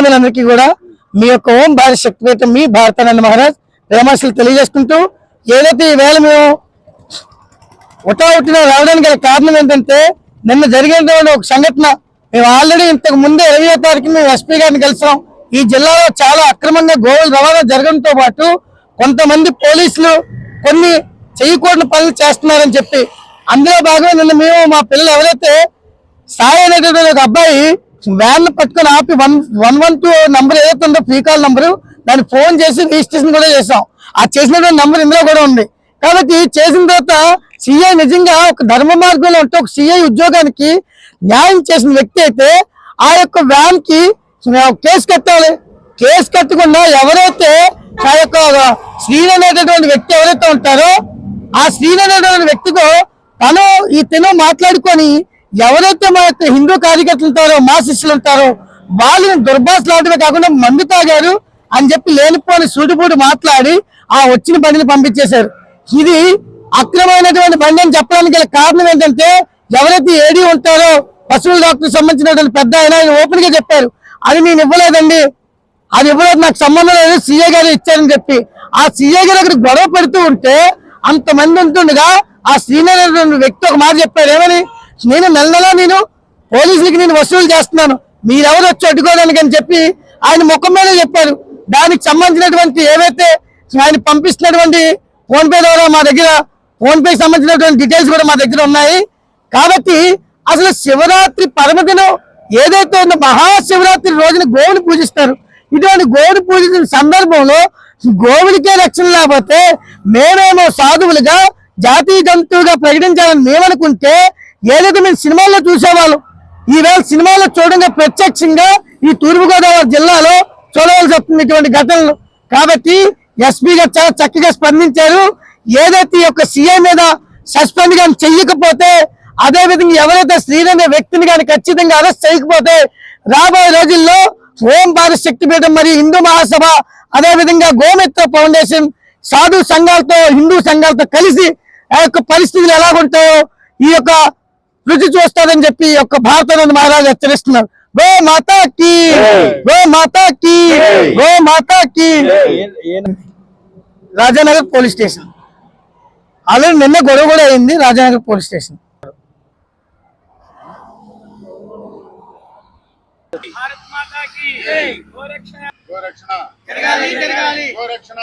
అందరికీ కూడా మీ యొక్క ఓం భారత శక్తిపీఠం మీ భారతానంద మహారాజ్ ప్రేమాశలు తెలియజేసుకుంటూ ఏదైతే ఈ వేళ మేము ఉటావుటిన రావడానికి గల కారణం ఏంటంటే నిన్న జరిగినటువంటి ఒక సంఘటన. మేము ఆల్రెడీ ఇంతకు ముందే ఇరవై తారీఖు మేము ఎస్పీ గారిని కలిసాం. ఈ జిల్లాలో చాలా అక్రమంగా గోవుల రవాణా జరగడంతో పాటు కొంతమంది పోలీసులు కొన్ని చేయకూడని పనులు చేస్తున్నారని చెప్పి అందులో భాగంగా నిన్న మేము మా పిల్లలు ఎవరైతే సాయి అనేటువంటి ఒక అబ్బాయి వ్యాన్ పట్టుకొని ఆపి one one one two number ఏదైతే ఉందో ఫ్రీ కాల్ నంబర్ దాన్ని ఫోన్ చేసి రిజిస్ట్రేషన్ కూడా చేసాం ఆ చేసినటువంటి నంబర్ ఇందులో కూడా ఉంది. కాబట్టి చేసిన తర్వాత సిఐ నిజంగా ఒక ధర్మ మార్గంలో ఉంటే ఒక సిఐ ఉద్యోగానికి న్యాయం చేసిన వ్యక్తి అయితే ఆ యొక్క వ్యాన్కి కేసు కట్టాలి. కేసు కట్టకుండా ఎవరైతే ఆ యొక్క శ్రీను అనేటటువంటి వ్యక్తి ఎవరైతే ఉంటారో ఆ శ్రీను అనేటువంటి వ్యక్తితో తను ఈ తిను మాట్లాడుకొని ఎవరైతే మా యొక్క హిందూ కార్యకర్తలు ఉంటారో మా శిష్యులు ఉంటారో వాళ్ళని దుర్భాషలాడమే కాకుండా మందు తాగారు అని చెప్పి లేనిపోని సూటిపూటి మాట్లాడి ఆ వచ్చిన బండిని పంపించేశారు. ఇది అక్రమైనటువంటి బండి అని చెప్పడానికి గల కారణం ఏంటంటే ఎవరైతే ఏడీ ఉంటారో పశువుల డాక్టర్ సంబంధించినటువంటి పెద్ద ఆయన ఆయన ఓపెన్గా చెప్పారు. అది నేను ఇవ్వలేదండి. అది ఇవ్వలేదు నాకు సంబంధం లేదు సీఏ గారు ఇచ్చారని చెప్పి. ఆ సీఏ గారు అక్కడ గొడవ పెడుతూ ఉంటే అంతమంది ఉంటుండగా ఆ సీనియర్ వ్యక్తి ఒక మాట చెప్పారు. ఏమని? నేను నెల నెలా నేను పోలీసులకి నేను వసూలు చేస్తున్నాను. మీరెవరు వచ్చి అడ్డుకోవడానికి అని చెప్పి ఆయన ముఖం మీద చెప్పారు. దానికి సంబంధించినటువంటి ఏవైతే ఆయన పంపిస్తున్నటువంటి ఫోన్పే ద్వారా మా దగ్గర ఫోన్పేకి సంబంధించినటువంటి డీటెయిల్స్ కూడా మా దగ్గర ఉన్నాయి. కాబట్టి అసలు శివరాత్రి పరమదినం ఏదైతే ఉందో మహాశివరాత్రి రోజున గోవుని పూజిస్తారు. ఇటువంటి గోవుని పూజించిన సందర్భంలో గోవులకే రక్షణ లేకపోతే మేమేమో సాధువులుగా జాతీయ జంతువుగా ప్రకటించాలని మేమనుకుంటే ఏదైతే మేము సినిమాల్లో చూసేవాళ్ళం ఈవేళ సినిమాల్లో చూడంగా ప్రత్యక్షంగా ఈ తూర్పుగోదావరి జిల్లాలో చూడవలసి వస్తుంది ఇటువంటి ఘటనలు. కాబట్టి ఎస్పీ గారు చాలా చక్కగా స్పందించారు. ఏదైతే ఈ యొక్క సీఎం మీద సస్పెండ్ కానీ చెయ్యకపోతే అదే విధంగా ఎవరైతే శ్రీని వ్యక్తిని కానీ ఖచ్చితంగా అరెస్ట్ చేయకపోతే రాబోయే రోజుల్లో ఓం భారత శక్తి పీఠం మరియు హిందూ మహాసభ అదే విధంగా గోమిత్ర ఫౌండేషన్ సాధు సంఘాలతో హిందూ సంఘాలతో కలిసి ఆ యొక్క పరిస్థితులు ఎలాగుంటాయో ఈ యొక్క రుచి చూస్తారని చెప్పి యొక్క భారతానంద మహారాజు హెచ్చరిస్తున్నారు. గో మాతా కి గో మాతా కి గో మాతా కి. Rajanagar police station. ఆల్రెడీ నిన్న గొడవ కూడా అయింది రాజానగర్ పోలీస్ స్టేషన్. గోరక్షణ గోరక్షణ